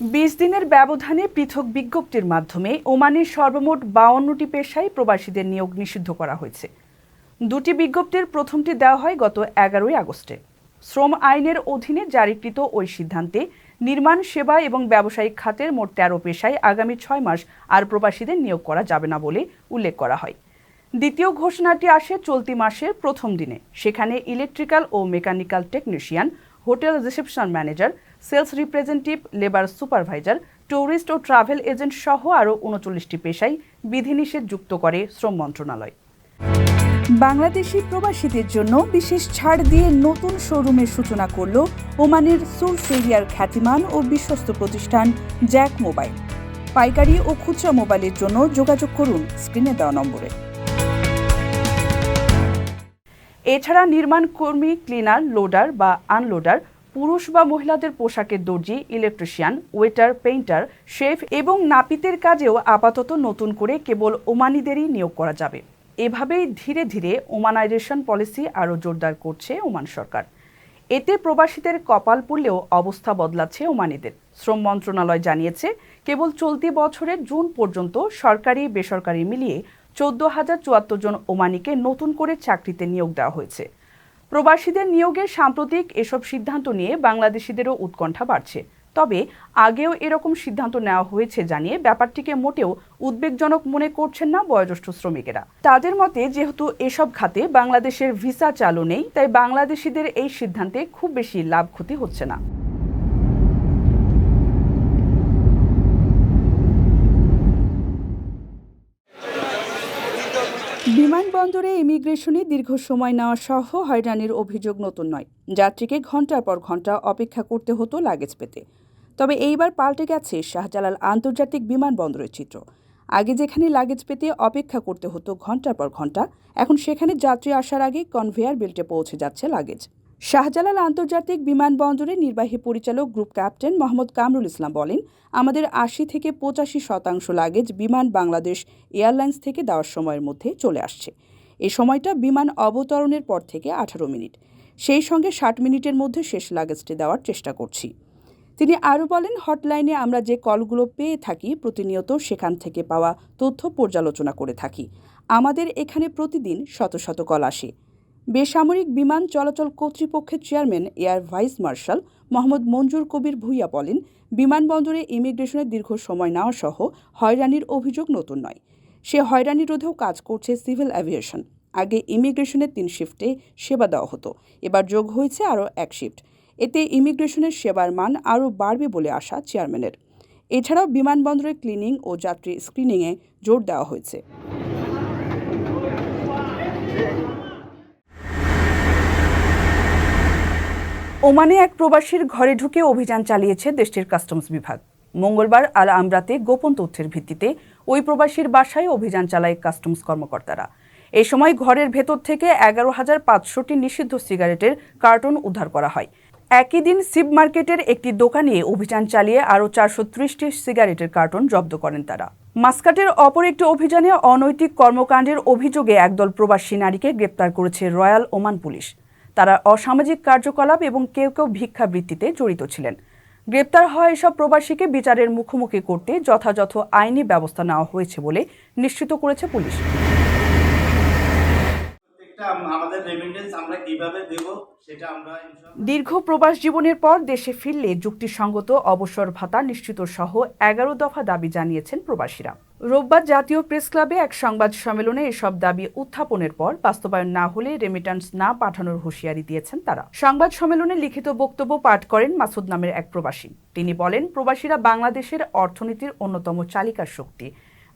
বিশ দিনের ব্যবধানে পৃথক বিজ্ঞপ্তির মাধ্যমে ওমানের সর্বমোট বাউন্নটি পেশায় প্রবাসীদের নিয়োগ নিষিদ্ধ করা হয়েছে। দুটি বিজ্ঞপ্তির প্রথমটি দেওয়া হয় গত এগারোই আগস্টে। শ্রম আইনের অধীনে জারিকৃত ওই সিদ্ধান্তে নির্মাণ, সেবা এবং ব্যবসায়িক খাতের মোট তেরো পেশায় আগামী ছয় মাস আর প্রবাসীদের নিয়োগ করা যাবে না বলে উল্লেখ করা হয়। দ্বিতীয় ঘোষণাটি আসে চলতি মাসের প্রথম দিনে। সেখানে ইলেকট্রিক্যাল ও mechanical technician, hotel reception manager sales representative, labour supervisor, tourist ও ট্রাভেল এজেন্ট সহ আরও উনচল্লিশটি পেশায় বিধিনিষেধ যুক্ত করে শ্রম মন্ত্রণালয়। বাংলাদেশি প্রবাসীদের জন্য বিশেষ ছাড় দিয়ে নতুন শোরুমের সূচনা করল ওমানের সুলস এরিয়ার খ্যাতিমান ও বিশ্বস্ত প্রতিষ্ঠান জ্যাক মোবাইল। পাইকারি ও খুচরা মোবাইলের জন্য যোগাযোগ করুন স্ক্রিনে দেওয়া নম্বরে। এছাড়া নির্মাণ কর্মী, ক্লিনার, লোডার বা আনলোডার পুরুষ বা মহিলাদের পোশাকের দর্জি, ইলেকট্রিশিয়ান, ওয়েটার, পেইন্টার, শেফ এবং নাপিতের কাজেও আপাতত নতুন করে কেবল ওমানিদেরই নিয়োগ করা যাবে। এভাবেই ধীরে ধীরে ওমানাইজেশন পলিসি আরও জোরদার করছে ওমান সরকার। এতে প্রবাসীদের কপাল পুড়লেও অবস্থা বদলাচ্ছে ওমানিদের। শ্রম মন্ত্রণালয় জানিয়েছে, কেবল চলতি বছরের জুন পর্যন্ত সরকারি বেসরকারি মিলিয়ে চোদ্দ হাজার চুয়াত্তর জন ওমানিকে নতুন করে চাকরিতে নিয়োগ দেওয়া হয়েছে। প্রবাসীদের নিয়োগের সাম্প্রতিক এসব সিদ্ধান্ত নিয়ে বাংলাদেশিদেরও উৎকণ্ঠা বাড়ছে। তবে আগেও এরকম সিদ্ধান্ত নেওয়া হয়েছে জানিয়ে ব্যাপারটিকে মোটেও উদ্বেগজনক মনে করছেন না বয়োজ্যেষ্ঠ শ্রমিকেরা। তাদের মতে, যেহেতু এসব খাতে বাংলাদেশের ভিসা চালু নেই, তাই বাংলাদেশিদের এই সিদ্ধান্তে খুব বেশি লাভ ক্ষতি হচ্ছে না। বিমানবন্দরে ইমিগ্রেশনে দীর্ঘ সময় নেওয়া সহ হয়রানির অভিযোগ নতুন নয়। যাত্রীকে ঘণ্টার পর ঘণ্টা অপেক্ষা করতে হতো লাগেজ পেতে। তবে এইবার পাল্টে গেছে শাহজালাল আন্তর্জাতিক বিমানবন্দরের চিত্র। আগে যেখানে লাগেজ পেতে অপেক্ষা করতে হতো ঘণ্টার পর ঘণ্টা এখন সেখানে যাত্রী আসার আগে কনভেয়ার বেল্টে পৌঁছে যাচ্ছে লাগেজ। শাহজালাল আন্তর্জাতিক বিমানবন্দরের নির্বাহী পরিচালক গ্রুপ ক্যাপ্টেন মোহাম্মদ কামরুল ইসলাম বলেন, আমাদের আশি থেকে পঁচাশি শতাংশ লাগেজ বিমান বাংলাদেশ এয়ারলাইন্স থেকে দেওয়ার সময়ের মধ্যে চলে আসছে। এই সময়টা বিমান অবতরণের পর থেকে আঠারো মিনিট। সেই সঙ্গে ষাট মিনিটের মধ্যে শেষ লাগেজটি দেওয়ার চেষ্টা করছি। তিনি আরও বলেন, হটলাইনে আমরা যে কলগুলো পেয়ে থাকি, প্রতিনিয়ত সেখান থেকে পাওয়া তথ্য পর্যালোচনা করে থাকি। আমাদের এখানে প্রতিদিন শত শত কল আসে। বেসামরিক বিমান চলাচল কর্তৃপক্ষের chairman, air vice marshal Mohammad Manjur Kabir Bhuiyan বলেন, বিমানবন্দরে ইমিগ্রেশনের দীর্ঘ সময় নেওয়া সহ হয়রানির অভিযোগ নতুন নয়। সে হয়রানি রোধেও কাজ করছে সিভিল অ্যাভিয়েশন। আগে ইমিগ্রেশনের তিন শিফটে সেবা দেওয়া হতো, এবার যোগ হয়েছে আরও এক শিফট। এতে ইমিগ্রেশনের সেবার মান আরও বাড়বে বলে আশা চেয়ারম্যানের। এছাড়াও বিমানবন্দরে ক্লিনিং ও যাত্রী স্ক্রিনিংয়ে জোর দেওয়া হয়েছে। ওমানে এক প্রবাসীর ঘরে ঢুকে অভিযান চালিয়েছে দেশটির কাস্টমস বিভাগ। মঙ্গলবার আল আমরাতে গোপন তথ্যের ভিত্তিতে ওই প্রবাসীর বাসায় অভিযান চালায় কাস্টমস কর্মকর্তারা। এই সময় ঘরের ভেতর থেকে এগারো হাজার পাঁচশোটি নিষিদ্ধ সিগারেটের কার্টন উদ্ধার করা হয়। একই দিন সিব মার্কেটের একটি দোকানে অভিযান চালিয়ে আরও চারশো ত্রিশটি সিগারেটের কার্টন জব্দ করেন তারা। মাস্কাটের অপর একটি অভিযানে অনৈতিক কর্মকাণ্ডের অভিযোগে একদল প্রবাসী নারীকে গ্রেপ্তার করেছে রয়্যাল ওমান পুলিশ। তারা অসামাজিক কার্যকলাপ এবং কেউ কেউ ভিক্ষাবৃত্তিতে জড়িত ছিলেন। গ্রেপ্তার হওয়া এসব প্রবাসীকে বিচারের মুখোমুখি করতে যথাযথ আইনি ব্যবস্থা নেওয়া হয়েছে বলে নিশ্চিত করেছে পুলিশ। দীর্ঘ প্রবাস জীবনের পর দেশে ফিরলে যুক্তিসঙ্গত অবসর ভাতা নিশ্চিত সহ এগারো দফা দাবি জানিয়েছেন প্রবাসীরা। রোববার জাতীয় প্রেস ক্লাবে এক সংবাদ সম্মেলনে এসব দাবি উত্থাপনের পর বাস্তবায়ন না হলে রেমিটান্স না পাঠানোর হুঁশিয়ারি দিয়েছেন তারা। সংবাদ সম্মেলনে লিখিত বক্তব্য পাঠ করেন মাসুদ নামের এক প্রবাসী। তিনি বলেন, প্রবাসীরা বাংলাদেশের অর্থনীতির অন্যতম চালিকা শক্তি।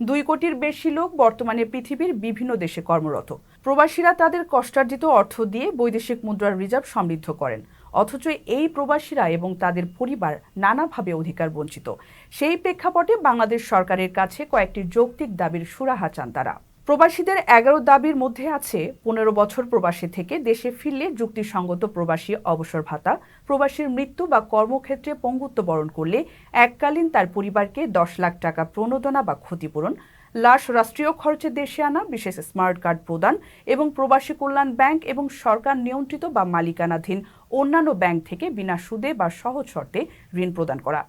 দুই কোটির বেশি লোক বর্তমানে পৃথিবীর বিভিন্ন দেশে কর্মরত। প্রবাসীরা তাদের কষ্টার্জিত অর্থ দিয়ে বৈদেশিক মুদ্রার রিজার্ভ সমৃদ্ধ করেন। অথচ এই প্রবাসীরা এবং তাদের পরিবার নানাভাবে অধিকার বঞ্চিত। সেই প্রেক্ষাপটে বাংলাদেশ সরকারের কাছে কয়েকটি যৌক্তিক দাবির সুরাহা চান তারা। প্রবাসীদের এগারো দাবির মধ্যে আছে, পনেরো বছর প্রবাসী থেকে দেশে ফিরলে যুক্তিসঙ্গত প্রবাসী অবসর ভাতা, প্রবাসীর মৃত্যু বা কর্মক্ষেত্রে পঙ্গুত্ব বরণ করলে এককালীন তার পরিবারকে দশ লাখ টাকা প্রণোদনা বা ক্ষতিপূরণ, লাশ রাষ্ট্রীয় খরচে দেশে আনা, বিশেষ স্মার্ট কার্ড প্রদান এবং প্রবাসী কল্যাণ ব্যাংক এবং সরকার নিয়ন্ত্রিত বা মালিকানাধীন অন্যান্য ব্যাংক থেকে বিনা সুদে বা সহজ শর্তে ঋণ প্রদান করা।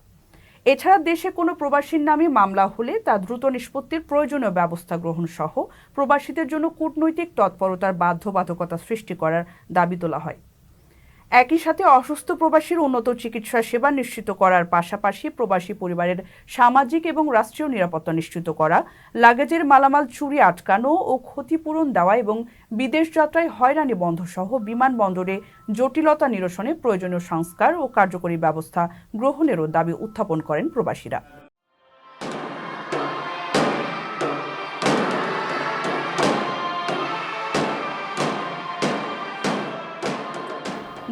এছাড়া দেশে কোনো প্রবাসীর নামে মামলা হলে তা দ্রুত নিষ্পত্তির প্রয়োজনীয় ব্যবস্থা গ্রহণ সহ প্রবাসীদের জন্য কূটনৈতিক তৎপরতার বাধ্যবাধকতা সৃষ্টি করার দাবি তোলা হয়। একই সাথে অসুস্থ প্রবাসীর উন্নত চিকিৎসা সেবা নিশ্চিত করার পাশাপাশি প্রবাসী পরিবারের সামাজিক এবং রাষ্ট্রীয় নিরাপত্তা নিশ্চিত করা, লাগেজের মালামাল চুরি আটকানো ও ক্ষতিপূরণ দেওয়া এবং বিদেশ যাত্রায় হয়রানি বন্ধ সহ বিমানবন্দরে জটিলতা নিরসনে প্রয়োজনীয় সংস্কার ও কার্যকরী ব্যবস্থা গ্রহণেরও দাবি উত্থাপন করেন প্রবাসীরা।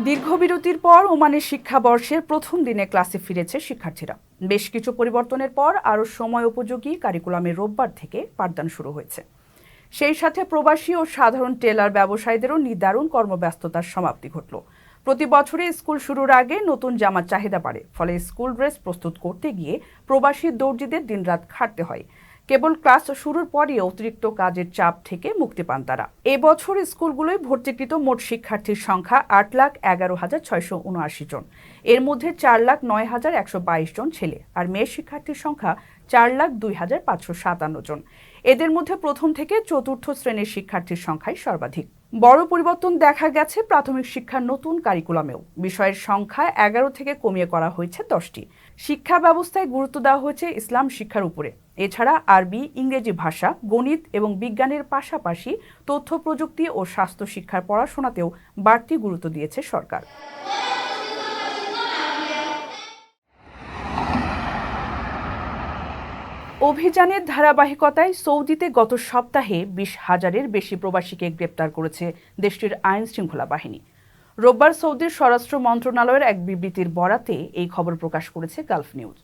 দীর্ঘ বিরতির পর ওমানের শিক্ষাবর্ষের প্রথম দিনে ক্লাসে ফিরেছে শিক্ষার্থীরা। বেশ কিছু পরিবর্তনের পর আরও সময় উপযোগী কারিকুলামে রোববার থেকে পাঠদান শুরু হয়েছে। সেই সাথে প্রবাসী ও সাধারণ টেলার ব্যবসায়ীদেরও নিদারুণ কর্মব্যস্ততার সমাপ্তি ঘটল। প্রতি বছরে স্কুল শুরুর আগে নতুন জামার চাহিদা বাড়ে, ফলে স্কুল ড্রেস প্রস্তুত করতে গিয়ে প্রবাসী দর্জিদের দিনরাত খাটতে হয়। কেবল ক্লাস শুরুর পরই অতিরিক্ত কাজের চাপ থেকে মুক্তি পান তারা। এবছর স্কুলগুলোয় ভর্তিকৃত মোট শিক্ষার্থীর সংখ্যা আট লাখ এগারো হাজার ছয়শো উনআশি জন। এর মধ্যে চার লাখ নয় হাজার একশো বাইশ জন ছেলে আর মেয়ে শিক্ষার্থীর সংখ্যা চার লাখ দুই হাজার পাঁচশো সাতান্ন জন। এদের মধ্যে প্রথম থেকে চতুর্থ শ্রেণির শিক্ষার্থীর সংখ্যাই সর্বাধিক। বড় পরিবর্তন দেখা গেছে প্রাথমিক শিক্ষার নতুন কারিকুলামেও। বিষয়ের সংখ্যা এগারো থেকে কমিয়ে করা হয়েছে দশটি। শিক্ষা ব্যবস্থায় গুরুত্ব দেওয়া হয়েছে ইসলাম শিক্ষার উপরে। এছাড়া আরবি, ইংরেজি ভাষা, গণিত এবং বিজ্ঞানের পাশাপাশি তথ্য প্রযুক্তি ও স্বাস্থ্য শিক্ষার পড়াশোনাতেও বাড়তি গুরুত্ব দিয়েছে সরকার। অভিযানের ধারাবাহিকতায় সৌদিতে গত সপ্তাহে বিশ হাজারের বেশি প্রবাসীকে গ্রেপ্তার করেছে দেশটির আইন শৃঙ্খলা বাহিনী। রোববার সৌদির স্বরাষ্ট্র মন্ত্রণালয়ের এক বিবৃতির বরাতে এই খবর প্রকাশ করেছে গালফ নিউজ।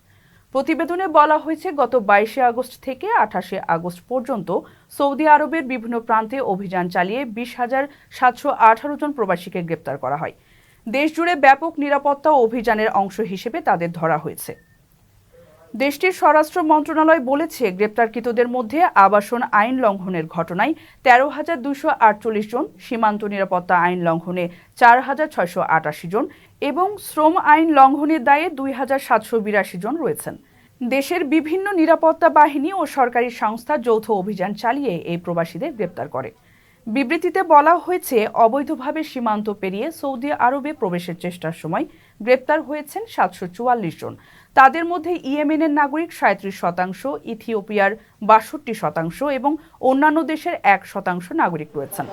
প্রতিবেদনে বলা হয়েছে, গত বাইশে আগস্ট থেকে আঠাশে আগস্ট পর্যন্ত সৌদি আরবের বিভিন্ন প্রান্তে অভিযান চালিয়ে বিশ হাজার সাতশো আঠারো জন প্রবাসীকে গ্রেপ্তার করা হয়। দেশজুড়ে ব্যাপক নিরাপত্তা অভিযানের অংশ হিসেবে তাদের ধরা হয়েছে। দেশটির স্বরাষ্ট্র মন্ত্রণালয় বলেছে, গ্রেপ্তারকৃতদের মধ্যে আবাসন আইন লঙ্ঘনের ঘটনায় তেরো হাজার দুশো আটচল্লিশ জন, সীমান্ত নিরাপত্তা আইন লঙ্ঘনে চার হাজার ছয়শো আটাশি জন এবং শ্রম আইন লঙ্ঘনের দায়ে দুই হাজার সাতশো বিরাশি জন রয়েছেন। দেশের বিভিন্ন নিরাপত্তা বাহিনী ও সরকারি সংস্থা যৌথ অভিযান চালিয়ে এই প্রবাসীদের গ্রেপ্তার করে। বিবৃতিতে বলা হয়েছে, অবৈধভাবে সীমান্ত পেরিয়ে সৌদি আরবে প্রবেশের চেষ্টার সময় গ্রেপ্তার হয়েছেন সাতশো চুয়াল্লিশ জন। তাদের মধ্যে ইয়েমেনের নাগরিক সাঁত্রিশ শতাংশ, ইথিওপিয়ার বাষট্টি শতাংশ এবং অন্যান্য দেশের এক শতাংশ নাগরিক রয়েছেন।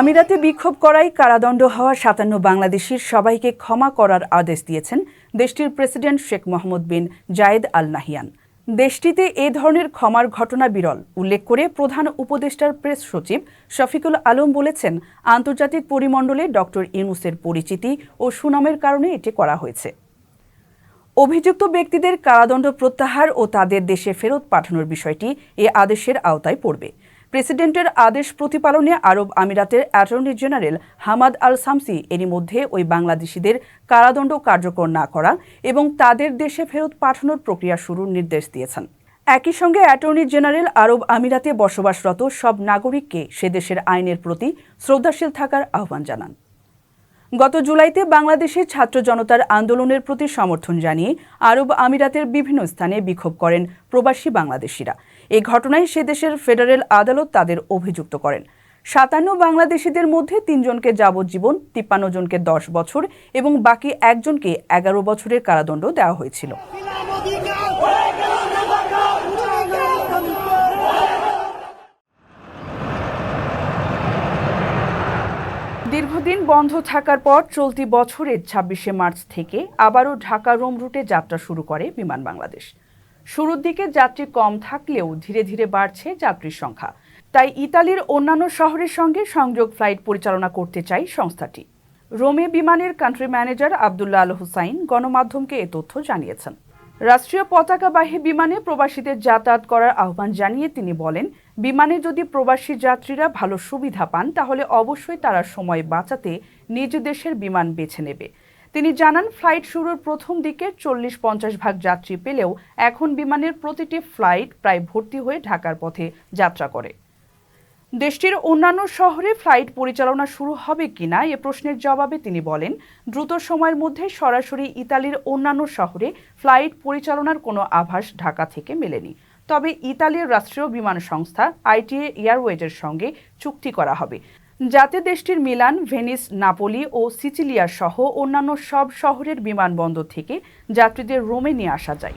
আমিরাতে বিক্ষোভ করায় কারাদণ্ড হওয়া সাতান্ন বাংলাদেশির সবাইকে ক্ষমা করার আদেশ দিয়েছেন দেশটির president Sheikh Mohammed bin Zayed Al Nahyan. দেশটিতে এ ধরনের ক্ষমার ঘটনা বিরল, উল্লেখ করে প্রধান উপদেষ্টার প্রেস সচিব শফিকুল আলম বলেছেন, আন্তর্জাতিক পরিমণ্ডলে ডক্টর ইউনুসের পরিচিতি ও সুনামের কারণে এটি করা হয়েছে। অভিযুক্ত ব্যক্তিদের কারাদণ্ড প্রত্যাহার ও তাদের দেশে ফেরত পাঠানোর বিষয়টি এ আদেশের আওতায় পড়বে। প্রেসিডেন্টের আদেশ প্রতিপালনে আরব আমিরাতের attorney general Hamad Al Shamsi এরই মধ্যে ওই বাংলাদেশিদের কারাদণ্ড কার্যকর না করা এবং তাদের দেশে ফেরত পাঠানোর প্রক্রিয়া শুরুর নির্দেশ দিয়েছেন। একই সঙ্গে অ্যাটর্নি জেনারেল আরব আমিরাতে বসবাসরত সব নাগরিককে সে দেশের আইনের প্রতি শ্রদ্ধাশীল থাকার আহ্বান জানান। গত জুলাইতে বাংলাদেশের ছাত্র জনতার আন্দোলনের প্রতি সমর্থন জানিয়ে আরব আমিরাতের বিভিন্ন স্থানে বিক্ষোভ করেন প্রবাসী বাংলাদেশিরা। এই ঘটনায় সে দেশের ফেডারেল আদালত তাদের অভিযুক্ত করেন। সাতান্ন বাংলাদেশিদের মধ্যে তিনজনকে যাবজ্জীবন, তিপ্পান্ন জনকে দশ বছর এবং বাকি একজনকে এগারো বছরের কারাদণ্ড দেওয়া হয়েছিল। দীর্ঘদিন বন্ধ থাকার পর চলতি বছরের ছাব্বিশে মার্চ থেকে আবারও ঢাকা রোম রুটে যাত্রা শুরু করে বিমান বাংলাদেশ। শুরুর দিকে যাত্রী কম থাকলেও ধীরে ধীরে বাড়ছে যাত্রীর সংখ্যা। তাই ইতালির অন্যান্য শহরের সঙ্গে সংযোগ ফ্লাইট পরিচালনা করতে চাই সংস্থাটি। রোমে বিমানের কান্ট্রি ম্যানেজার আবদুল্লাহ আল হুসাইন গণমাধ্যমকে এ তথ্য জানিয়েছেন। রাষ্ট্রীয় পতাকাবাহী বিমানে প্রবাসীদের যাতায়াত করার আহ্বান জানিয়ে তিনি বলেন, বিমানে যদি প্রবাসী যাত্রীরা ভালো সুবিধা পান, তাহলে অবশ্যই তারা সময় বাঁচাতে নিজ দেশের বিমান বেছে নেবে। তিনি জানান, ফ্লাইট শুরুর প্রথম দিকে চল্লিশ পঞ্চাশ ভাগ যাত্রী পেলেও এখন বিমানের প্রতিটি ফ্লাইট প্রায় ভর্তি হয়ে ঢাকার পথে যাত্রা করে। দেশটির অন্যান্য শহরে ফ্লাইট পরিচালনা শুরু হবে কিনা এ প্রশ্নের জবাবে তিনি বলেন, দ্রুত সময়ের মধ্যে সরাসরি ইতালির অন্যান্য শহরে ফ্লাইট পরিচালনার কোনো আভাস ঢাকা থেকে মেলেনি। তবে ইতালির রাষ্ট্রীয় বিমান সংস্থা আইটিএ এয়ারওয়েজের সঙ্গে চুক্তি করা হবে। যাতে দেশটির মিলান, ভেনিস, নাপোলি ও সিচিলিয়া সহ অন্যান্য সব শহরের বিমানবন্দর থেকে যাত্রীদের রোমে নিয়ে আসা যায়।